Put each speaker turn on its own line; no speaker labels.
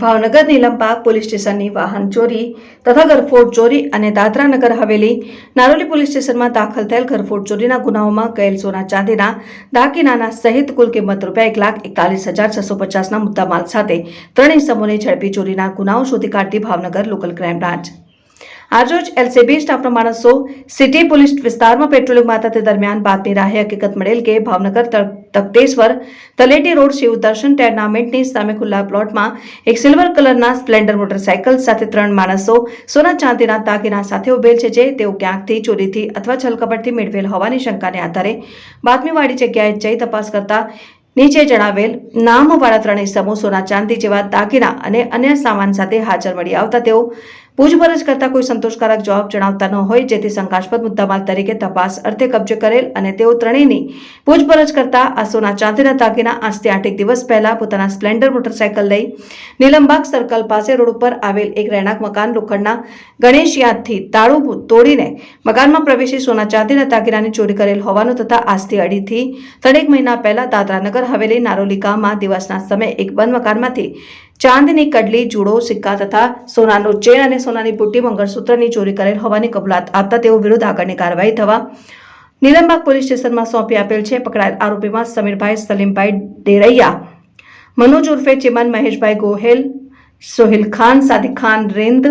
Bhavnagar Nilambag police સ્ટેશનની વાહન ચોરી તથા ઘરફોડ ચોરી અને દાદરા નગર હવેલી નારોલી પોલીસ સ્ટેશનમાં દાખલ થયેલ ઘરફોડ ચોરીના ગુનાઓમાં ગયેલ સોના ચાંદીના દાગીનાના સહિત કુલ કિંમત રૂપિયા એક લાખ એકતાલીસ હજાર છસો પચાસના મુદ્દામાલ સાથે ત્રણ ઇસમોને ઝડપી ચોરીના ગુનાઓ શોધી કાઢતી ભાવનગર લોકલ ક્રાઇમ બ્રાન્ચ. આજરોજ એલસીબી સ્ટાફના માણસો સિટી પોલીસ વિસ્તારમાં પેટ્રોલિંગમાં હતા દરમિયાન બાતમી રાહે હકીકત મળેલ કે ભાવનગર તખતેશ્વર તલેટી રોડ શિવ દર્શન ટેર્નામેન્ટની સામે ખુલ્લા પ્લોટમાં એક સિલ્વર કલરના સ્પ્લેન્ડર મોટરસાયકલ સાથે ત્રણ માણસો સોના ચાંદીના દાગીના સાથે ઉભેલ છે જે તેઓ ક્યાંકથી, ચોરીથી અથવા છલકપટથી મેળવેલ હોવાની શંકાને આધારે બાતમીવાળી જગ્યાએ જઈ તપાસ કરતા નીચે જણાવેલ નામવાળા ત્રણેય સમૂહ સોના ચાંદી જેવા દાગીના અને અન્ય સામાન સાથે હાજર મળી આવતા તેઓ પૂછપરછ કરતા કોઈ સંતોષકારક જવાબ જણાવતા ન હોય, જેથી શંકાસ્પદ મુદ્દામાલ તરીકે તપાસ અર્થે કબજે કરેલ અને તેઓ ત્રણેયની પૂછપરછ કરતા આ સોના ચાંદીના દાગીના આજથી આઠેક દિવસ પહેલા પોતાના સ્પ્લેન્ડર મોટરસાયકલ લઈ નીલમબાગ સર્કલ પાસે રોડ ઉપર આવેલ એક રહેણાંક મકાન લોખંડના ગણેશ યાદથી તાળું તોડીને મકાનમાં પ્રવેશી સોના ચાંદીના દાગીનાની ચોરી કરેલ હોવાનું તથા આજથી અઢીથી ત્રણેક મહિના પહેલા દાદરાનગર હવેલી નારોલી ગામમાં દિવસના સમયે એક બંધ મકાનમાંથી ચાંદની કડલી, જુડો, સિક્કા તથા સોનાનો ચેન અને સોનાની બુટ્ટી મંગળસૂત્રની ચોરી કરેલ હોવાની કબૂલાત આપતા તેઓ વિરુદ્ધ આગળની કાર્યવાહી થવા નીલમબાગ પોલીસ સ્ટેશનમાં સોંપી આપેલ છે. પકડાયેલ આરોપીમાં સમીરભાઈ, સલીમભાઈ ડેરૈયા, મનોજ ઉર્ફે ચિમન, મહેશભાઈ ગોહેલ, સોહિલ ખાન, સાદિક ખાન, રેન્દ